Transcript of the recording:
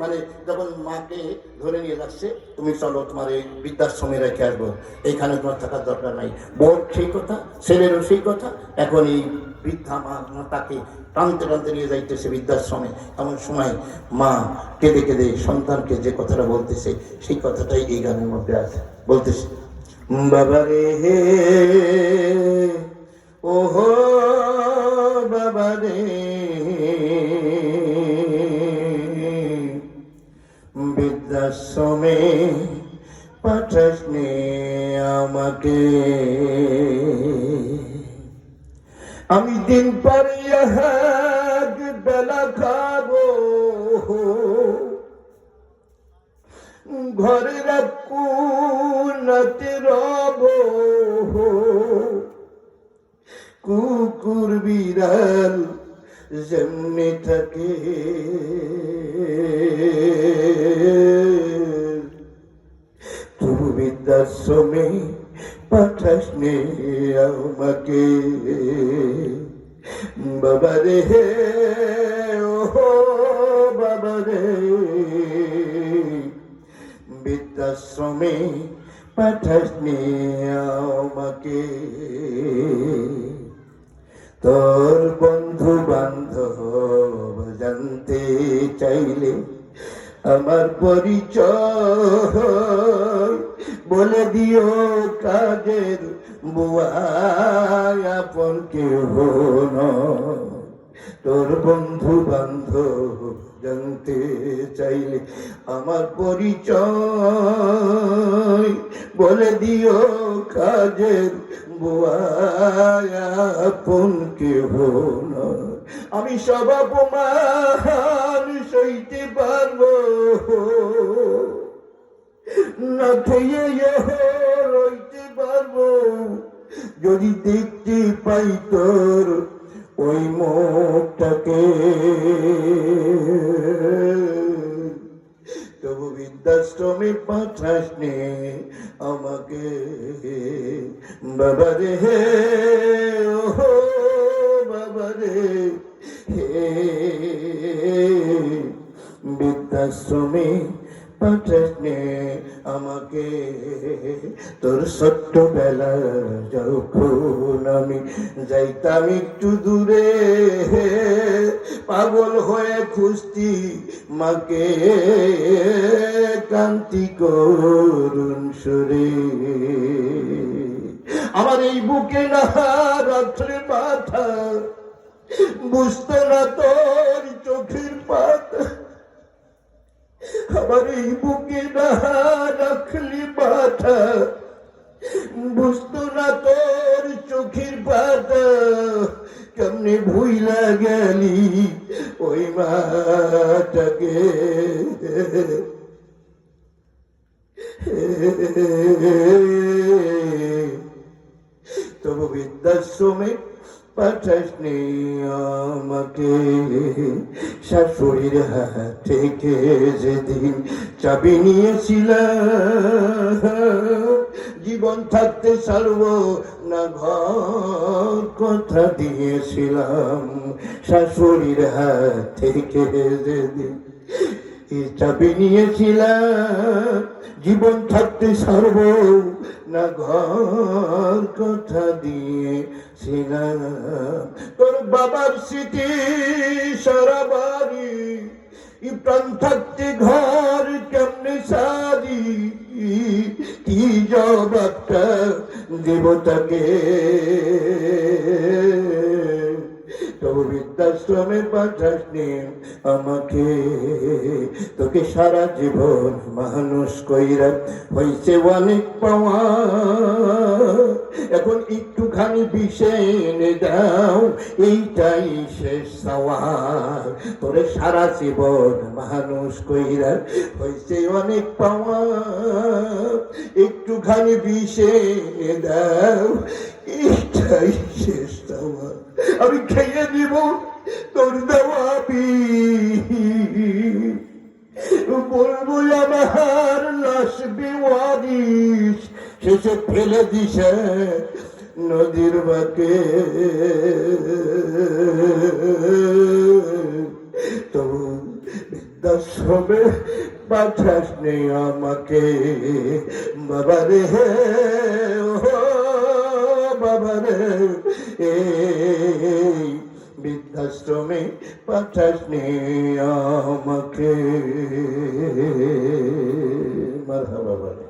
মানে যখন মাকে ধরে নিয়ে যাচ্ছে, তুমি চলো তোমার এই বৃদ্ধাশ্রমে রেখে আসব। এইখানে তোমার থাকার দরকার নাই। বোর সেই কথা, ছেলেরও সেই কথা। এখন এই বৃদ্ধা মা তাকে টানতে টানতে নিয়ে যাইতেছে বৃদ্ধাশ্রমে। এমন সময় মা কেঁদে কেঁদে সন্তানকে যে কথাটা বলতেছে, সেই কথাটাই এই গানের মধ্যে আছে। বলতেছে, বাবা রে হে, ওহো, বাবা রে বৃদ্ধাশ্রমে পাঠাস নে আমাকে। আমি দিন পরে বেলা খাব। ঘরের কুনাতে রব। কুকুর বিড়াল যেমনি থাকে। তবু বৃদ্ধাশ্রমে পাঠাস নে আমাকে বাবা রে ও বাবা রে বৃদ্ধাশ্রমে পাঠাস নে আমাকে তোর বন্ধু বান্ধব জানতে চাইলে আমার পরিচয় বলে দিও কাজের বুয়া আপন কেহ। তোর বন্ধু বান্ধব জানতে চাইলে আমার পরিচয় বলে দিও কাজের বুয়া আপন কেহ। আমি সব অপমান না খেয়ে রইতে পারব। যদি দেখতে পাই তোর ওই মুখটাকে। তবু বৃদ্ধাশ্রমে পাঠাস নে আমাকে। বাবা রে হে ও বাবা রে হে। বৃদ্ধাশ্রমে পাঠাস নে আমাকে। তোর ছোট্টবেলা যখন আমি, যাইতাম একটু দূরে। পাগল হয়ে খুঁজতি মাকে কান্তি করুন সুরে। আমার এই বুকে না রাত্রে মাথা বুঝতো না তোর আমার এই বুকে না রাখলি মাথা বুঝতো না তোর চোখের পাতা কেমনি ভুইলা গেলি ওই মাটাকে তবু বৃদ্ধাশ্রমে পাঠাস নি আমাকে শাশুড়ির হাত থেকে যেদিন চাবি নিয়েছিলাম জীবন থাকতে ছাড়ব না ঘর কথা দিয়েছিলাম। শাশুড়ির হাত থেকে যেদিন চাবি নিয়েছিলাম জীবন থাকতে সর্ব না ঘর কথা দিয়ে দিয়েছিলাম তোর বাবার স্মৃতি সারা বাড়ি প্রাণ থাকতে ঘর কেমনে সারি? কি জবাবটা দেবতাকে তবু বৃদ্ধাশ্রমে পাঠাস আমাকে, তোকে সারা জীবন মানুষ কইরা হইছে অনেক পাওয়া এখন একটুখানি বিষে দাও, এইটাই শেষ সওয়াল। তোরে সারা জীবন মানুষ কইরা হইছে অনেক পাওয়া একটুখানি বিষে দাও, এইটাই শেষ সওয়াল। আমি খেয়ে নিব তোর দেওয়া বলব আমার লাশ বেওয়ারিশ শেষে ফেলে দিছে নদীর বাকে। তবু বৃদ্ধাশ্রমে পাঠাস নি আমাকে, বাবা রে। এই বৃদ্ধাশ্রমে পাঠাসনি আমাকে। মারহাবা বলে